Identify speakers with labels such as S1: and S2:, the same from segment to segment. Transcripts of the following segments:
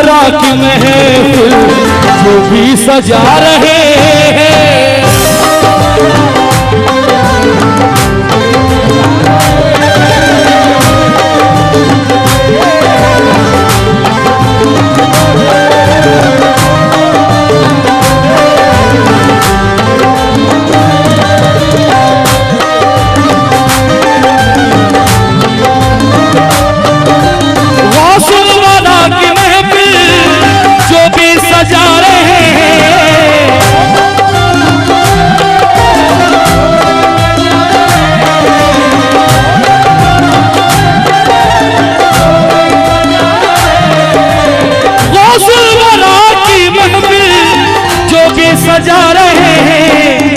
S1: वारा की महफिल जो भी सजा रहे भी सजा रहे हैं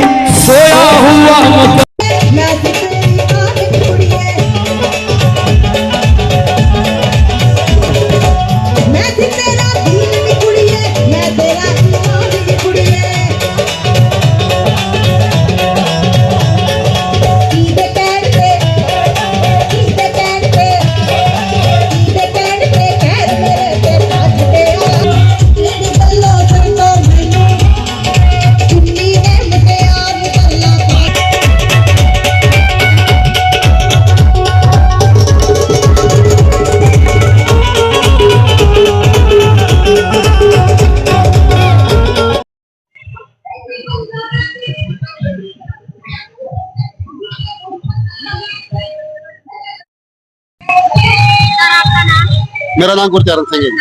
S2: ਮੇਰਾ
S3: ਨਾਮ ਗੁਰਚਰਨ ਸਿੰਘ ਹੈ ਜੀ।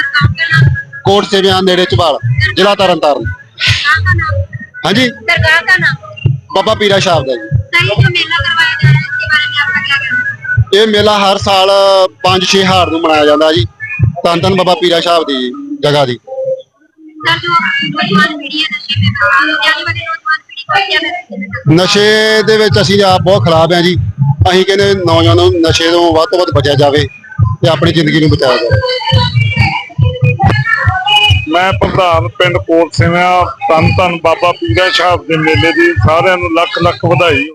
S3: ਕੋਟ ਸੇਵਿਆਂ ਨੇੜੇ ਚਵਾਲ ਜ਼ਿਲ੍ਹਾ ਤਰਨਤਾਰਨ। ਹਾਂਜੀ?
S4: ਦਰਗਾਹ ਦਾ ਨਾਮ?
S3: ਬਾਬਾ ਪੀਰਾ ਸ਼ਾਹ ਦਾ ਜੀ। ਇਹ ਮੇਲਾ ਹਰ ਸਾਲ 5-6 ਹਾਰ ਨੂੰ ਮਨਾਇਆ ਜਾਂਦਾ ਜੀ। ਧੰਨ ਧੰਨ ਬਾਬਾ ਪੀਰਾ ਸ਼ਾਹ ਦੀ ਜਗ੍ਹਾ ਦੀ।
S4: ਨਸ਼ੇ ਦੇ
S3: ਨਸ਼ੇ ਦੇ ਵਿੱਚ ਅਸੀਂ ਆਪ ਬਹੁਤ ਖਰਾਬ ਹਾਂ ਜੀ। ਅਸੀਂ ਕਹਿੰਦੇ ਨੌਜਵਾਨਾਂ ਨੂੰ ਨਸ਼ੇ ਤੋਂ ਵੱਧ ਤੋਂ ਵੱਧ ਬਚਿਆ ਜਾਵੇ। ਤੇ ਆਪਣੀ ਜ਼ਿੰਦਗੀ ਨੂੰ ਬਚਾਇਆ ਜਾਵੇ
S5: ਮੈਂ ਪ੍ਰਧਾਨ ਪਿੰਡ ਕੋਟ ਸਿਵਿਆਂ ਧੰਨ ਧੰਨ ਬਾਬਾ ਪੀਰਾ ਸਾਹਿਬ ਦੇ ਮੇਲੇ ਦੀ ਸਾਰਿਆਂ ਨੂੰ ਲੱਖ ਲੱਖ ਵਧਾਈ।